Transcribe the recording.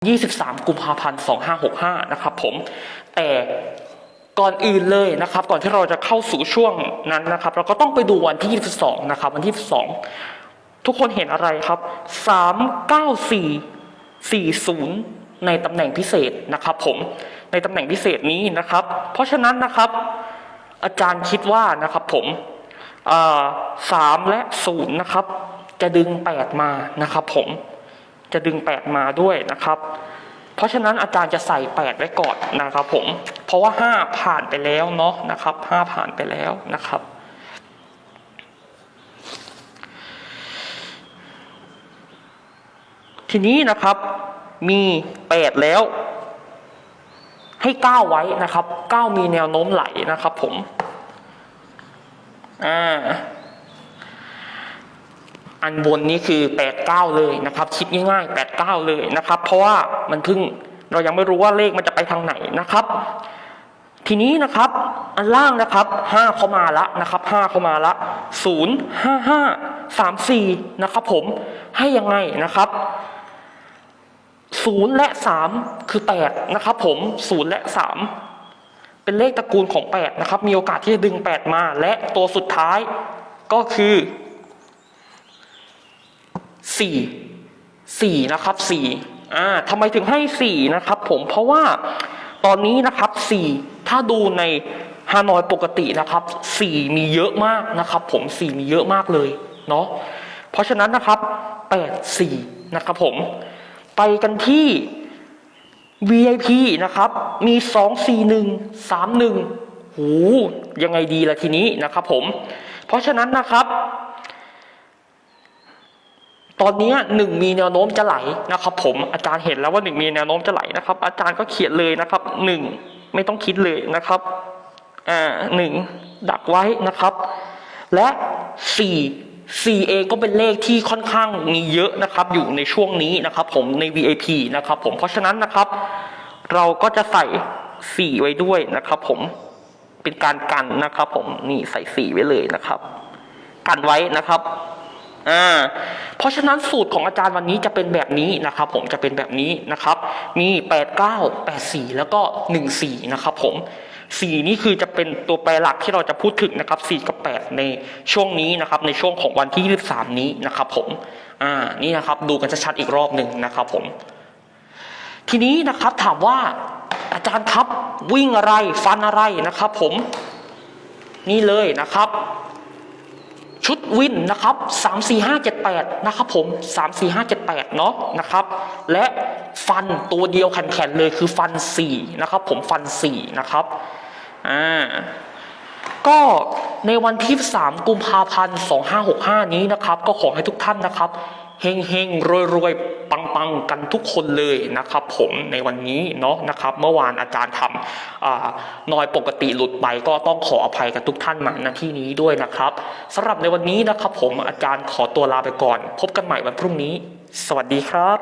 23 กุมภาพันธ์ 2565 นะครับผม แต่ก่อนอื่นเลยนะครับ ก่อนที่เราจะเข้าสู่ช่วงนั้นนะครับ เราก็ต้องไปดูวันที่ 22 นะครับ วันที่ 22 ทุกคนเห็นอะไรครับ 39440 ในตำแหน่งพิเศษนะครับผม ในตำแหน่งพิเศษนี้นะครับ เพราะฉะนั้นนะครับ อาจารย์คิดว่านะครับผมสามและศูนย์นะครับ จะดึงแปดมานะครับผม จะดึงแปดมาด้วยนะครับ เพราะฉะนั้นอาจารย์จะใส่แปดไว้ก่อนนะครับผม เพราะว่าห้าผ่านไปแล้วเนาะนะครับห้าผ่านไปแล้วนะครับ ทีนี้นะครับมีแปดแล้ว ให้ก้าวไว้นะครับก้าวมีแนวโน้มไหลนะครับผม อ่า อันบนนี้คือแปดเก้าเลยนะครับ คิดง่ายๆแปดเก้าเลยนะครับ เพราะว่ามันเพิ่งเรายังไม่รู้ว่าเลขมันจะไปทางไหนนะครับ ทีนี้นะครับอันล่างนะครับห้าเข้ามาละนะครับห้าเข้ามาละศูนย์ห้าห้าสามสี่นะครับผมให้ยังไงนะครับศูนย์และสามคือแปดนะครับผมศูนย์และสามเป็นเลขตระกูลของแปดนะครับ มีโอกาสที่จะดึงแปดมา และตัวสุดท้ายก็คือ สี่สี่นะครับสี่อ่าทำไมถึงให้สี่นะครับ ผมเพราะว่าตอนนี้นะครับสี่ถ้าดูในฮานอยปกตินะครับสี่มีเยอะมากนะครับ ผมสี่มีเยอะมากเลยเนาะเพราะฉะนั้นนะครับแปดสี่นะครับผมไปกันที่ VIP นะครับมีสองสี่หนึ่งสามหนึ่งหูยังไงดีล่ะทีนี้นะครับผมเพราะฉะนั้นนะครับ ตอนนี้หนึ่งมีแนวโน้มจะไหลนะครับ ผมอาจารย์เห็นแล้วว่าหนึ่งมีแนวโน้มจะไหลนะครับ อาจารย์ก็เขียนเลยนะครับหนึ่งไม่ต้องคิดเลยนะครับอ่าหนึ่งดักไว้นะครับ และสี่สี่เองก็เป็นเลขที่ค่อนข้างมีเยอะนะครับ อยู่ในช่วงนี้นะครับ ผมใน VIP นะครับ ผมเพราะฉะนั้นนะครับ เราก็จะใส่สี่ไว้ด้วยนะครับ ผมเป็นการกันนะครับ ผมนี่ใส่สี่ไว้เลยนะครับ กันไว้นะครับ อ่าเพราะฉะนั้นสูตรของอาจารย์วันนี้จะเป็นแบบนี้นะครับ ผมจะเป็นแบบนี้นะครับ มี 8 9 8 4 แล้วก็ 1 4 นะครับผม4นี่คือจะเป็นตัวแปรหลักที่เราจะพูดถึงนะครับ4กับ8ในช่วงนี้นะครับในช่วงของวันที่23นี้นะครับผมอ่านี่นะครับดูกันชัดๆอีกรอบหนึ่งนะครับผม ทีนี้นะครับถามว่าอาจารย์ครับวิ่งอะไรฟันอะไรนะครับ ผม นี่เลยนะครับ ชุดวินนะครับ 3 4 5 7 8 นะครับผม 3 4 5 7 8 เนาะนะครับ และฟันตัวเดียวแข็งๆเลยคือฟัน 4 นะครับ ผมฟัน 4 นะครับอ่าก็ในวันที่ 3 กุมภาพันธ์ 2565 นี้นะครับ ก็ขอให้ทุกท่านนะครับ เฮงเฮงรวยรวยปังปังกันทุกคนเลยนะครับ ผมในวันนี้เนาะนะครับ เมื่อวานอาจารย์ทำนอยปกติหลุดไปก็ต้องขออภัยกับทุกท่านมาณที่นี้ด้วยนะครับสำหรับในวันนี้นะครับ ผมอาจารย์ขอตัวลาไปก่อน พบกันใหม่วันพรุ่งนี้ สวัสดีครับ